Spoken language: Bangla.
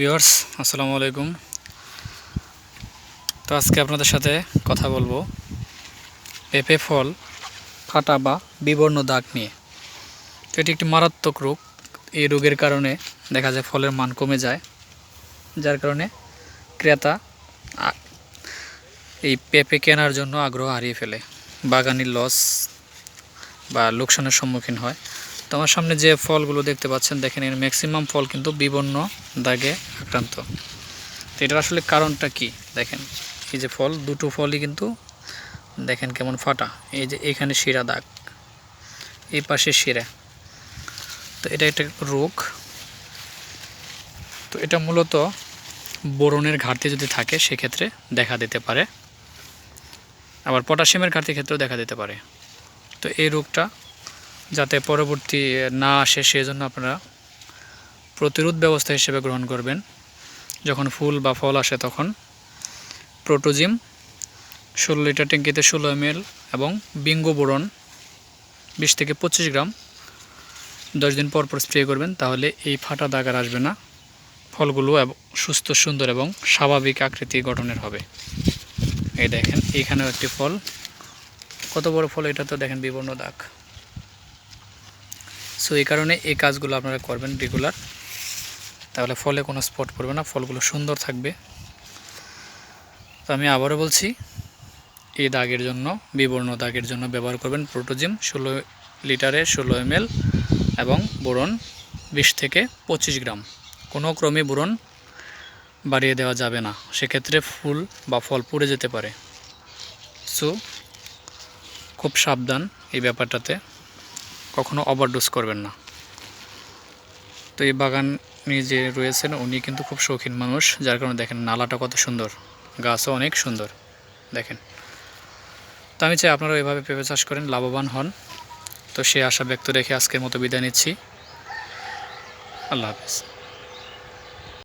ভিউয়ার্স, আসসালামু আলাইকুম। তো আজকে আপনাদের সাথে কথা বলব পেঁপে ফল ফাটা বা বিবর্ণ দাগ নিয়ে। তো এটি একটি মারাত্মক রোগ। এই রোগের কারণে দেখা যায় ফলের মান কমে যায়, যার কারণে ক্রেতা এই পেঁপে কেনার জন্য আগ্রহ হারিয়ে ফেলে, বাগানির লস বা লোকসানের সম্মুখীন হয়। তো আমার সামনে যে ফলগুলো দেখতে পাচ্ছেন, দেখেন এর ম্যাক্সিমাম ফল কিন্তু বিবর্ণ দাগে আক্রান্ত। তো এটার আসলে কারণটা কি? দেখেন, এই যে ফল, দুটো ফলই কিন্তু দেখেন কেমন ফাটা। এই যে এখানে শিরা দাগ, এই পাশে শিরা। তো এটা একটা রোগ। তো এটা মূলত বোরনের ঘাটতি যদি থাকে, সেক্ষেত্রে দেখা দিতে পারে। আবার পটাশিয়ামের ঘাটতির ক্ষেত্রেও দেখা দিতে পারে। তো এই রোগটা যাতে পরবর্তী না আসে, সেজন্য আপনারা প্রতিরোধ ব্যবস্থা হিসেবে গ্রহণ করবেন। যখন ফুল বা ফল আসে তখন প্রোটোজিম, ষোলো লিটার ট্যাঙ্কিতে ষোলো এম এবং বিঙ্গো বোরন বিশ থেকে পঁচিশ গ্রাম দশ দিন পর পর স্প্রে করবেন, তাহলে এই ফাটা দাগ আর আসবে না। ফলগুলো সুস্থ, সুন্দর এবং স্বাভাবিক আকৃতি গঠনের হবে। এই দেখেন এইখানেও একটি ফল। কত বড় ফল এটা তো দেখেন, বিবর্ণ দাগ। সো এই কারণে এই কাজগুলো আপনারা করবেন রেগুলার তাহলে ফলে কোনো স্পট পড়বে না, ফলগুলো সুন্দর থাকবে। তো আমি আবারও বলছি এই দাগের জন্য, বিবর্ণ দাগের জন্য ব্যবহার করবেন প্রোটোজিম ষোলো লিটারে ষোলো এম এবং বোরন বিশ থেকে পঁচিশ গ্রাম। কোনো ক্রমে বোরন বাড়িয়ে দেওয়া যাবে না, সেক্ষেত্রে ফুল বা ফল পুড়ে যেতে পারে। সো খুব সাবধান এই ব্যাপারটাতে। কখনো ওভারডোজ করবেন না। তো এই বাগান নিয়ে যে রয়েছেন, উনি কিন্তু খুব শৌখিন মানুষ। যার কারণে দেখেন নালাটা কত সুন্দর। গাছও অনেক সুন্দর। দেখেন। তো আমি চাই আপনারা এভাবে পেঁপে চাষ করেন, লাভবান হন। তো সে আশা ব্যক্ত রেখে আজকের মতো বিদায় নিচ্ছি। আল্লাহ হাফিজ।